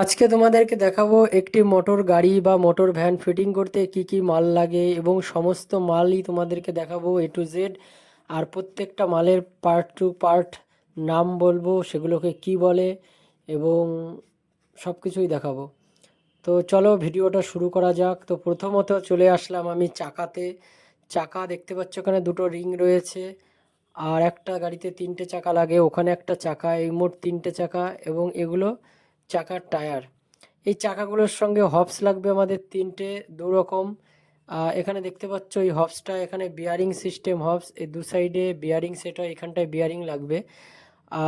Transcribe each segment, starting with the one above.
আজকে তোমাদেরকে দেখাবো একটি মোটর গাড়ি বা মোটর ভ্যান ফিটিং করতে কি কি মাল লাগে এবং সমস্ত মালই তোমাদেরকে দেখাবো এ টু জেড আর প্রত্যেকটা মালের পার্ট টু পার্ট নাম বলব, সেগুলোকে কি বলে এবং সব কিছুই দেখাবো। তো চলো ভিডিওটা শুরু করা যাক। তো প্রথমত চলে আসলাম আমি চাকাতে। চাকা দেখতে পাচ্ছ ওখানে দুটো রিং রয়েছে। আর একটা গাড়িতে তিনটে চাকা লাগে। ওখানে একটা চাকা, এই মোট তিনটে চাকা এবং এগুলো চাকার টায়ার। এই চাকাগুলোর সঙ্গে হবস লাগবে আমাদের তিনটে, দু রকম। এখানে দেখতে পাচ্ছ এই হবসটা এখানে বিয়ারিং সিস্টেম হবস এই দু সাইডে বিয়ারিং সেট হয়, এখানটায় বিয়ারিং লাগবে।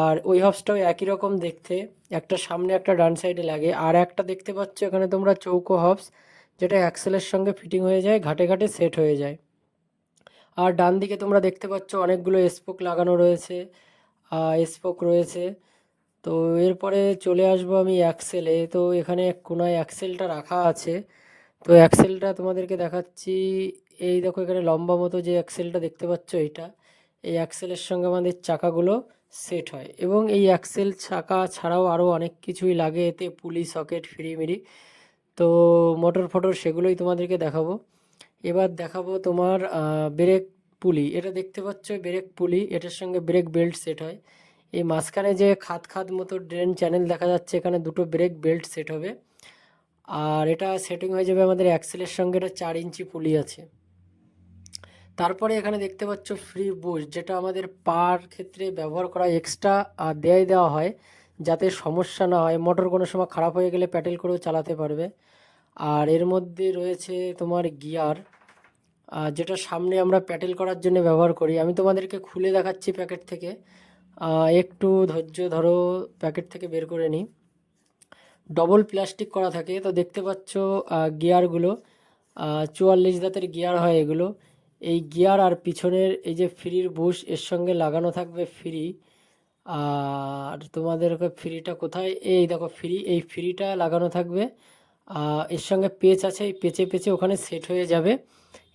আর ওই হবসটাও একই রকম দেখতে, একটা সামনে, একটা ডান সাইডে লাগে। আর একটা দেখতে পাচ্ছ, এখানে তোমরা চৌকো হবস যেটা অ্যাক্সেলের সঙ্গে ফিটিং হয়ে যায়, ঘাটে ঘাটে সেট হয়ে যায়। আর ডান দিকে তোমরা দেখতে পাচ্ছ, অনেকগুলো স্পোক লাগানো রয়েছে। স্পোক রয়েছে। তো এরপরে চলে আসব আমি অ্যাক্সেলে তো এখানে এক কোনায় অ্যাক্সেলটা রাখা আছে। তো অ্যাক্সেলটা তোমাদেরকে দেখাচ্ছি। এই দেখো এখানে লম্বা মতো যে অ্যাক্সেলটা দেখতে পাচ্ছ এটা। এই অ্যাক্সেলের সঙ্গে আমাদের চাকাগুলো সেট হয়। এবং এই অ্যাক্সেল চাকা ছাড়াও আরও অনেক কিছুই লাগে এতে। পুলি, সকেট ফ্রি মিরি তো মোটর ফটোর সেগুলোই তোমাদেরকে দেখাবো। এবার দেখাবো তোমার ব্রেক পুলি। এটা দেখতে পাচ্ছ ব্রেক পুলি। এটার সঙ্গে ব্রেক বেল্ট সেট হয়। এই মাঝখানে যে খাদ খাদ মতো ড্রেন চ্যানেল দেখা যাচ্ছে, এখানে দুটো ব্রেক বেল্ট সেট হবে। আর এটা সেটিং হয়ে যাবে আমাদের অ্যাক্সেলের সঙ্গে, এটা চার ইঞ্চি পুলি আছে। তারপরে এখানে দেখতে পাচ্ছ ফ্রি বুশ যেটা আমাদের পার ক্ষেত্রে ব্যবহার করা এক্সট্রা দেয় দেওয়া হয়, যাতে সমস্যা না হয়। মোটর কোনো সময় খারাপ হয়ে গেলে প্যাটেল করেও চালাতে পারবে। আর এর মধ্যে রয়েছে তোমার গিয়ার যেটা সামনে আমরা প্যাটেল করার জন্য ব্যবহার করি। আমি তোমাদেরকে খুলে দেখাচ্ছি প্যাকেট থেকে। একটু ধৈর্য ধরো, প্যাকেট থেকে বের করে নিই। ডবল প্লাস্টিক করা থাকে, তো দেখতে পাচ্ছ গিয়ারগুলো চুয়াল্লিশ দাঁতের গিয়ার হয় এগুলো। এই গিয়ার আর পিছনের এই যে ফ্রির বুশ, এর সঙ্গে লাগানো থাকবে ফ্রি। আর তোমাদের ফ্রিটা কোথায়? এই দেখো ফ্রি, এই ফ্রিটা লাগানো থাকবে। এর সঙ্গে পেচ আছে, এই পেচে পেচে ওখানে সেট হয়ে যাবে।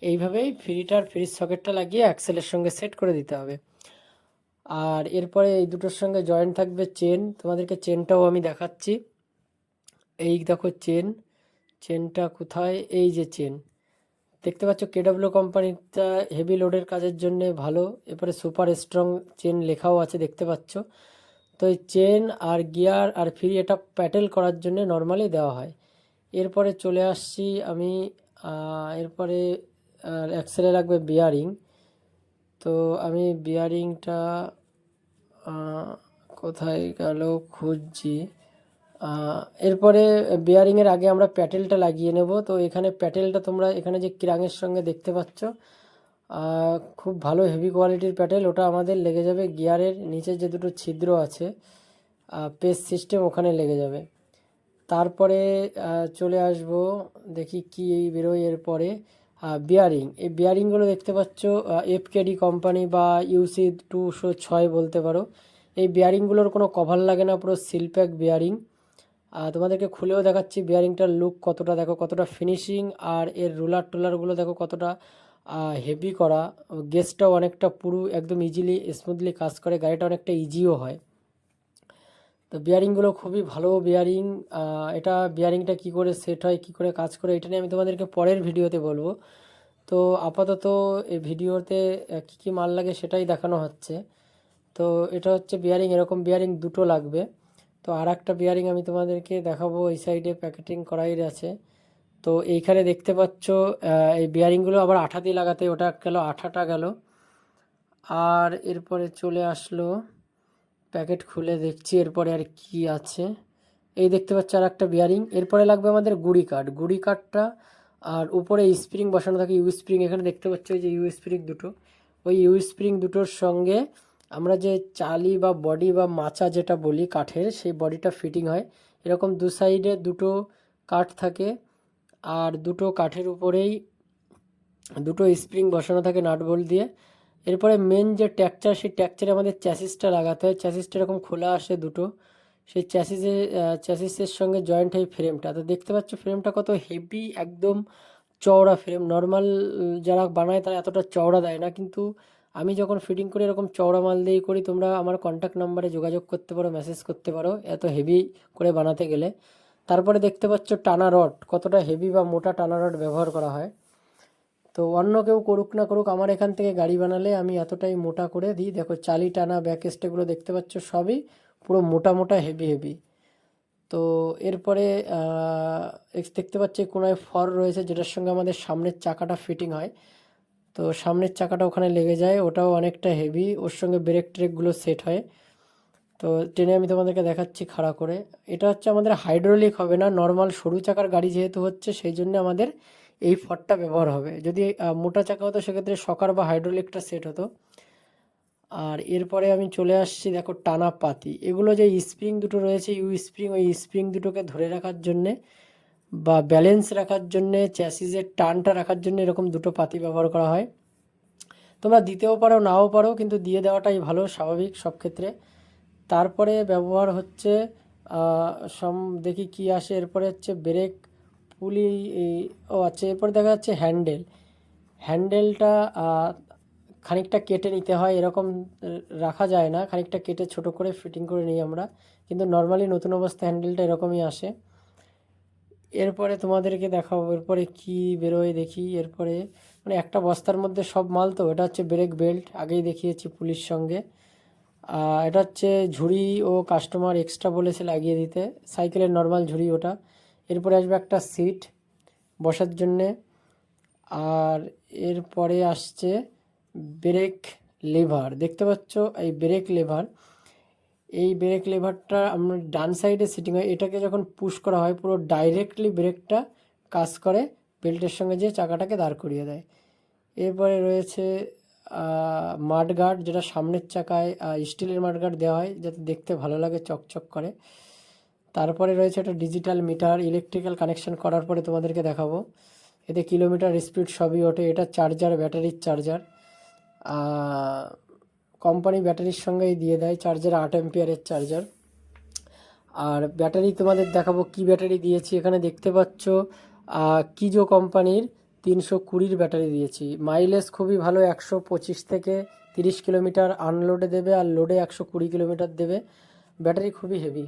এইভাবেই ফ্রিটার ফ্রিজ সকেটটা লাগিয়ে অ্যাক্সেলের সঙ্গে সেট করে দিতে হবে। আর এরপরে এই দুটোর সঙ্গে জয়েন্ট থাকবে চেন তোমাদেরকে চেনটাও আমি দেখাচ্ছি। এই দেখো চেন চেনটা কোথায়? এই যে চেন দেখতে পাচ্ছ কেডাব্লিউ কোম্পানিটা হেভি লোডের কাজের জন্য ভালো। এরপরে সুপার স্ট্রং চেন লেখাও আছে, দেখতে পাচ্ছ। তো এই চেন আর গিয়ার আর ফ্রি এটা প্যাটেল করার জন্য নর্মালি দেওয়া হয়। এরপরে চলে আসছি আমি এরপরে অ্যাক্সেলে রাখবে বিয়ারিং তো আমি বিয়ারিংটা কোথায় গেল খুঁজছি। এরপরে বিয়ারিংয়ের আগে আমরা প্যাটেলটা লাগিয়ে নেব। তো এখানে প্যাটেলটা তোমরা এখানে যে কিরাঙের সঙ্গে দেখতে পাচ্ছ খুব ভালো হেভি কোয়ালিটির প্যাটেল। ওটা আমাদের লেগে যাবে গিয়ারের নিচে যে দুটো ছিদ্র আছে পেস সিস্টেম ওখানে লেগে যাবে। তারপরে চলে আসব, দেখি কি বেরোয় এরপরে। বিয়ারিং এই বিয়ারিংগুলো দেখতে পাচ্ছ এফকেডি কোম্পানি বা ইউসি টুশো ছয় বলতে পারো। এই বিয়ারিংগুলোর কোনো কভার লাগে না, পুরো সিলপ্যাক বিয়ারিং তোমাদেরকে খুলেও দেখাচ্ছি বিয়ারিংটার লুক কতটা, দেখো কতটা ফিনিশিং আর এর রোলার টোলারগুলো দেখো কতটা হেভি করা। গেসটাও অনেকটা পুরো, একদম ইজিলি স্মুথলি কাজ করে, গাড়িটা অনেকটা ইজিও হয়। তো বিয়ারিংগুলো খুবই ভালো বিয়ারিং এটা বিয়ারিংটা কি করে সেট হয়, কি করে কাজ করে, এটা নিয়ে আমি তোমাদেরকে পরের ভিডিওতে বলব। তো আপাতত এই ভিডিওতে কী কী মাল লাগে সেটাই দেখানো হচ্ছে। তো এটা হচ্ছে বিয়ারিং এরকম বিয়ারিং দুটো লাগবে। তো আর একটা বিয়ারিং আমি তোমাদেরকে দেখাবো, এই সাইডে প্যাকেটিং করাই আছে। তো এইখানে দেখতে পাচ্ছ এই বিয়ারিংগুলো আবার আঠা দিয়ে লাগাতে, ওটা গেল আঠাটা গেল। আর এরপরে চলে আসলো প্যাকেট খুলে দেখছি, এরপরে আর কি আছে? এই দেখতে পাচ্ছ আর একটা বিয়ারিং এরপরে লাগবে আমাদের গুড়ি কাঠ। গুড়ি কাঠটা আর উপরে স্প্রিং বসানো থাকে ইউ স্প্রিং এখানে দেখতে পাচ্ছ এই যে ইউ স্প্রিং দুটো। ওই ইউ স্প্রিং দুটোর সঙ্গে আমরা যে চালি বা বডি বা মাচা যেটা বলি কাঠের, সেই বডিটা ফিটিং হয়। এরকম দু সাইডে দুটো কাঠ থাকে আর দুটো কাঠের উপরেই দুটো স্প্রিং বসানো থাকে নাট বোল্ট দিয়ে। এরপরে মেন যে ট্যাকচার সেই ট্যাকচারে আমাদের চ্যাসিসটা লাগাতে হয়। চ্যাসিসটা এরকম খোলা আসে দুটো। সেই চ্যাসিসে চ্যাসিসের সঙ্গে জয়েন্ট হয় ফ্রেমটা তো দেখতে পাচ্ছ ফ্রেমটা কত হেভি একদম চওড়া ফ্রেম নর্মাল যারা বানায় তারা এতটা চওড়া দেয় না। কিন্তু আমি যখন ফিটিং করি এরকম চওড়া মাল দিয়েই করি, তোমরা আমার কন্ট্যাক্ট নাম্বারে যোগাযোগ করতে পারো মেসেজ করতে পারো, এত হেভি করে বানাতে গেলে। তারপরে দেখতে পাচ্ছ টানা রড কতটা হেভি বা মোটা টানা রড ব্যবহার করা হয়। তো অন্য কেউ করুক না করুক, আমার এখান থেকে গাড়ি বানালে আমি এতটাই মোটা করে দিই। দেখো চালি টানা ব্যাক স্টেগুলো দেখতে পাচ্ছ সবই পুরো মোটা মোটা হেভি হেভি তো এরপরে দেখতে পাচ্ছি কোনায় ফর রয়েছে, যেটার সঙ্গে আমাদের সামনের চাকাটা ফিটিং হয়। তো সামনের চাকাটা ওখানে লেগে যায়, ওটাও অনেকটা হেভি ওর সঙ্গে ব্রেক ট্রেকগুলো সেট হয়। তো ট্রেনে আমি তোমাদেরকে দেখাচ্ছি খাড়া করে। এটা হচ্ছে আমাদের হাইড্রোলিক হবে না নর্মাল সরু চাকার গাড়ি যেহেতু হচ্ছে, সেই জন্য আমাদের এই ফটটা ব্যবহার হবে। যদি মোটা চাকা হতো সেক্ষেত্রে সকার বা হাইড্রোলিকটা সেট হতো। আর এরপরে আমি চলে আসছি দেখো টানা পাতি। এগুলো যে স্প্রিং দুটো রয়েছে ইউ স্প্রিং, ওই স্প্রিং দুটোকে ধরে রাখার জন্যে বা ব্যালেন্স রাখার জন্যে চ্যাসিসের টানটা রাখার জন্য এরকম দুটো পাতি ব্যবহার করা হয়। তোমরা দিতেও পারো, নাও পারো, কিন্তু দিয়ে দেওয়াটাই ভালো, স্বাভাবিক সব ক্ষেত্রে। তারপরে ব্যবহার হচ্ছে সম, দেখি কি আসে। এরপরে হচ্ছে ব্রেক পুলি ও আচ্ছা এরপরে দেখা যাচ্ছে হ্যান্ডেল। হ্যান্ডেলটা খানিকটা কেটে নিতে হয়, এরকম রাখা যায় না, খানিকটা কেটে ছোট করে ফিটিং করে নিই আমরা। কিন্তু নর্মালি নতুন অবস্থা হ্যান্ডেলটা এরকমই আসে। এরপরে তোমাদেরকে দেখাবো, এরপরে কি বেরোয় দেখি, এরপরে মানে একটা বস্তার মধ্যে সব মাল তো, এটা হচ্ছে ব্রেক বেল্ট, আগেই দেখিয়েছি পুলিশ সঙ্গে। এটা হচ্ছে ঝুড়ি ও কাস্টমার এক্সট্রা বলেছে লাগিয়ে দিতে, সাইকেলের নর্মাল ঝুড়ি ওটা। এরপরে আসবে একটা সিট বসার জন্যে। আর এরপরে আসছে ব্রেক লেভার দেখতে পাচ্ছ এই ব্রেক লেভার এই ব্রেক লেভারটা আমরা ডান সাইডে সিটিং হয়। এটাকে যখন পুশ করা হয়, পুরো ডাইরেক্টলি ব্রেকটা কাজ করে বেল্টের সঙ্গে যে চাকাটাকে দাঁড় করিয়ে দেয়। এরপরে রয়েছে মাড গার্ড যেটা সামনের চাকায় স্টিলের মাড গার্ড দেওয়া হয়, যাতে দেখতে ভালো লাগে, চকচক করে। তারপরে রয়েছে একটা ডিজিটাল মিটার ইলেকট্রিক্যাল কানেকশন করার পরে তোমাদেরকে দেখাবো। এতে কিলোমিটার স্পিড সবই ওঠে। এটা চার্জার ব্যাটারির চার্জার কোম্পানি ব্যাটারির সঙ্গেই দিয়ে দেয়। চার্জার আট অ্যাম্পিয়ারের চার্জার আর ব্যাটারি তোমাদের দেখাবো কি ব্যাটারি দিয়েছি। এখানে দেখতে পাচ্ছ কিজো কোম্পানির তিনশো কুড়ির ব্যাটারি দিয়েছি। মাইলেজ খুবই ভালো, একশো পঁচিশ থেকে তিরিশ কিলোমিটার আনলোডে দেবে আর লোডে একশো কুড়ি কিলোমিটার দেবে। ব্যাটারি খুবই হেভি